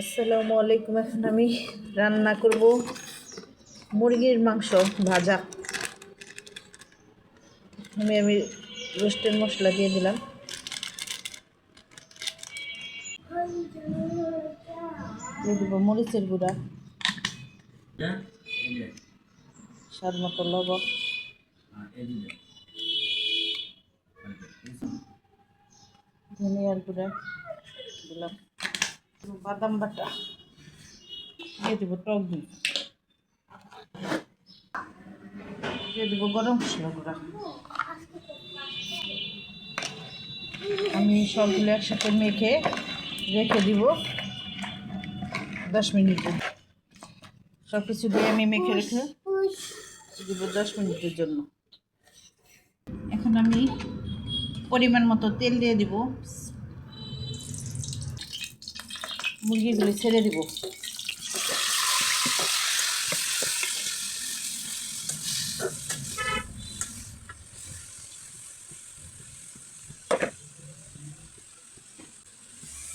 আসসালামু আলাইকুম, এখন আমি রান্না করব মুরগির মাংস ভাজা। আমি আমি রোস্টের মশলা দিয়ে দিলাম। দিয়ে মরিচের গুঁড়া। স্বাদ মতো লবণ। ধনিয়ার গুঁড়া দিলাম। বাদাম বাটা। দিয়ে দেবো টক দই। দিয়ে দেবো গরম মশলা গুঁড়া। আমি সবগুলো একসাথে মেখে রেখে দিব দশ মিনিটের সব কিছু দিয়ে আমি মেখে রেখে দিব দশ মিনিটের জন্য। এখন আমি পরিমাণ মতো তেল দিয়ে দিব। মুরগিগুলি ছেড়ে দিব।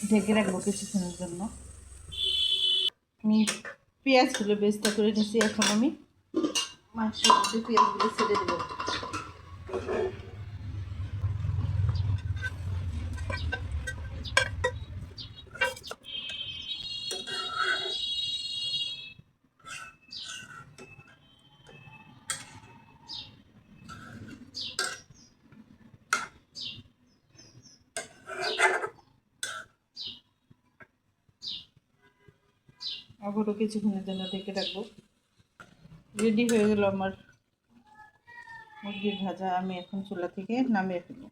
ঢেকে রাখব কিছুক্ষণের জন্য। আমি পেঁয়াজগুলো বেস্তা করে নিয়েছি এখন আমি মাংসের মধ্যে পেঁয়াজগুলো ছেড়ে দেবো। আবারও কিছুক্ষণের জন্য ঢেকে রাখব। রেডি হয়ে গেল আমার মুরগির ভাজা, আমি এখন চুলা থেকে নামিয়ে ফেলব।